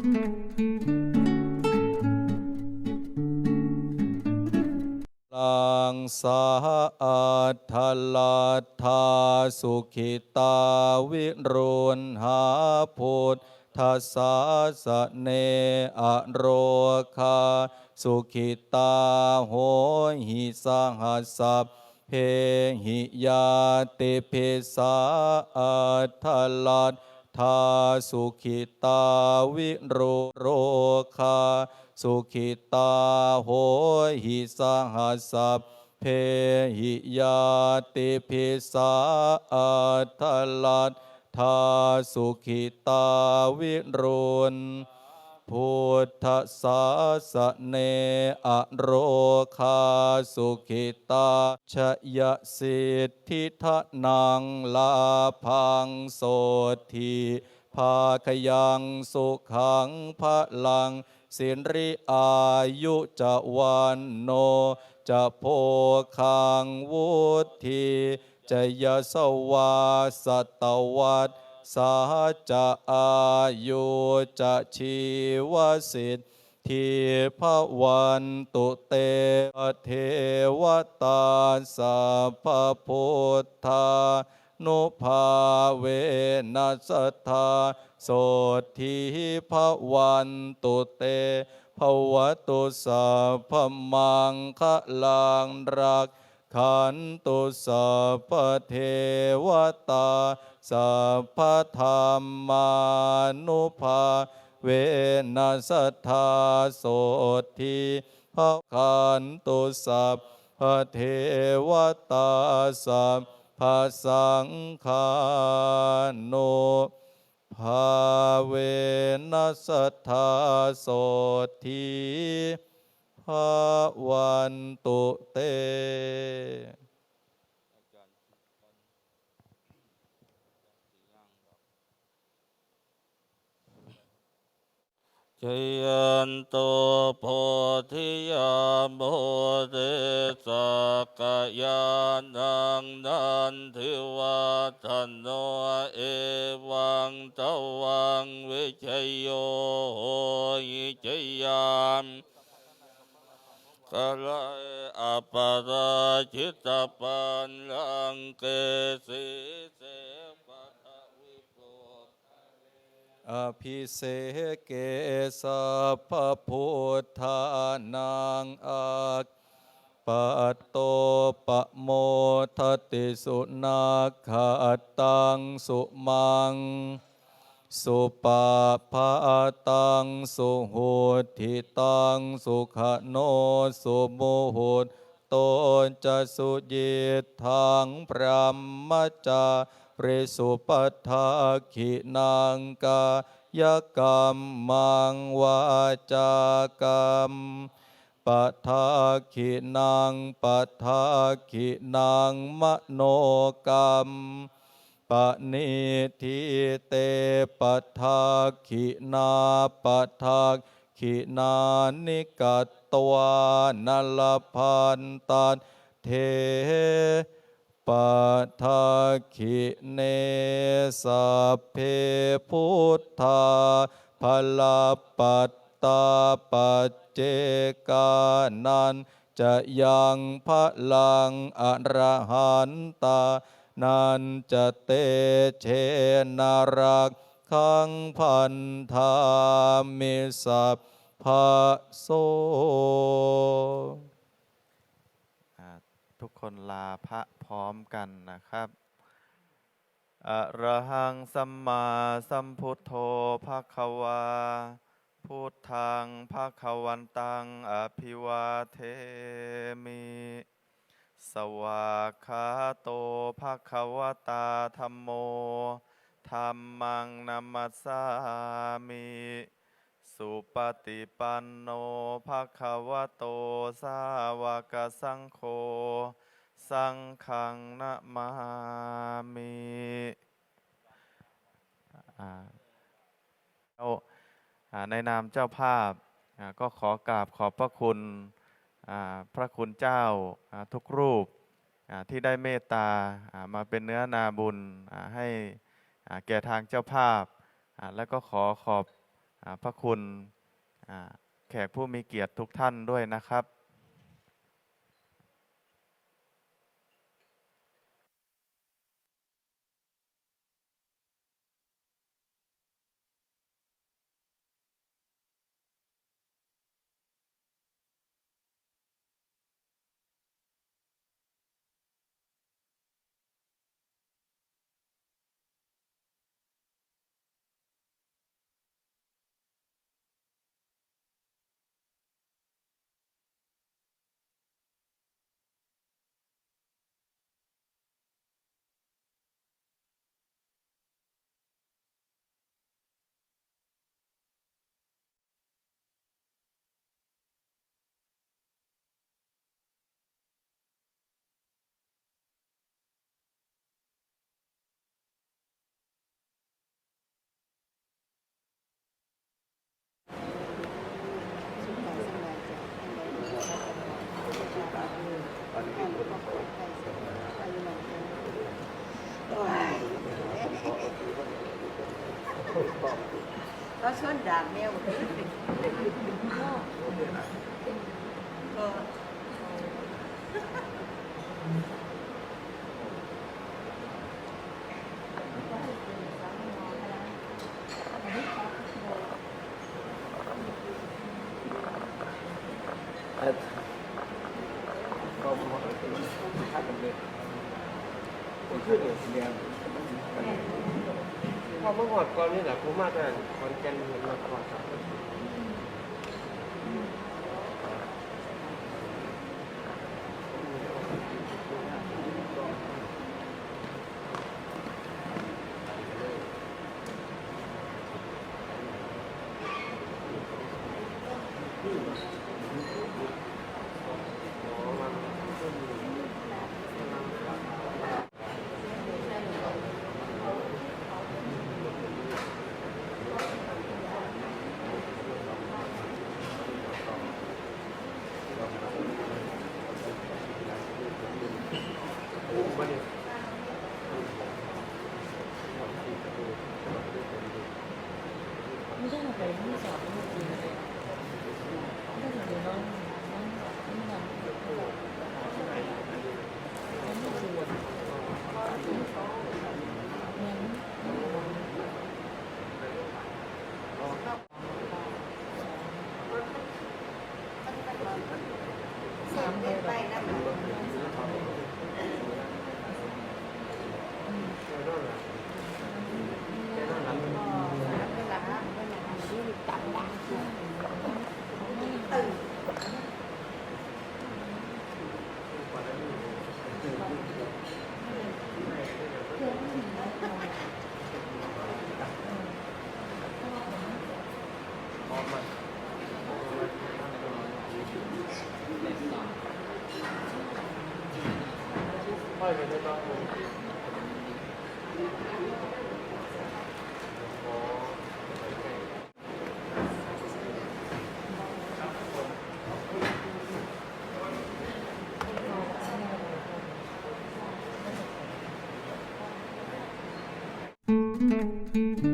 ลังสาอัทธลัทธาสุขิตาวิรุณหาพุทธสสะสเนอโรคาสุขิตาโหหิสหัสสะเพหิยาติเพสาอัทธลัทธ ทาสุขิตาวิโรโรคาสุขิตาโหหิสหัสสะเพหิยาติพิสาอัตลัทธาสุขิตาวิรุณ พุทธสาสะเนอโรคาสุขิตาชยสิทธิทะนังลาพังโสทีภาคยังสุขังพะลังสินริอายุจะวันโนจะโพคังวุธีจะยสวาสตวัต สาจะอายุจะชีวสิทธิพวันตุเตเทวตาสัพพุทธานุภาเวนัสธาโสทีพวันตุเตภวตุสัพพมังคะลังรัก ขันตุสัพพเทวตาสัพธรรมานุภาเวนัสธาโสทีพระขันตุสัพพเทวตาสัพสังคาโนภาเวนัสธาโสที ภาวันตุเตชยันโตโพธิยามโพธิสักยานังนันทิวัฒโนเอวังตวังวิชโยโหยิชยาม กะลาอัปาราชิตปันลังเกสีเสปะทวิปุตอภิเสเกสัพพพุทธานังอักปัตโตปะโมทติสุนาคตังสุมัง สุปาภาตังสุหุทิตังสุขโนสุโมหุตโตจะสุยิทางพระมจาริสุปัฏฐาขินังกายกรรมมังวาจากรรมปัทาขินังปัทาขินังมโนกรรม ปณิทิเตปัทาขินาปัทาขินานิกัตตวานลพันตันเทปัทาขิเนสัพเพพุทธาพลปัตตาปัจเจกานันจะยังพลังอรหันตา นันจะเตเชนารักขังพันธามิสัพพะโสทุกคนลาพระพร้อมกันนะครับอะระหังสัมมาสัมพุทโธภะคะวา พุทธังภะคะวันตัง อภิวาเทมิ สวากขาโต ภควตาธัมโมธัมมังนัมมัสสามิสุปฏิปันโนภะคะวะโต สาวกสังโฆ สังฆังนะมามิอ่าเอาอ่าในนามเจ้าภาพก็ขอกราบขอบพระคุณพระคุณเจ้าทุกรูป ที่ได้เมตตามาเป็นเนื้อนาบุญให้แก่ทางเจ้าภาพ และก็ขอขอบพระคุณแขกผู้มีเกียรติทุกท่านด้วยนะครับ ก็ชวนด่าแมวก็ พอเมื่อหอดก่อนนี่แหละผมมาแต่คอนแกนเห็นมาก่อนครับ ไม่ใช่เราไปที่สอบไม่ได้กินเลยไม่ได้ถึงน้องน้องน้องนำน้องไม่ชวนงั้นสามเดือน ไปนะมัน ค่อยไปได้บ้างเ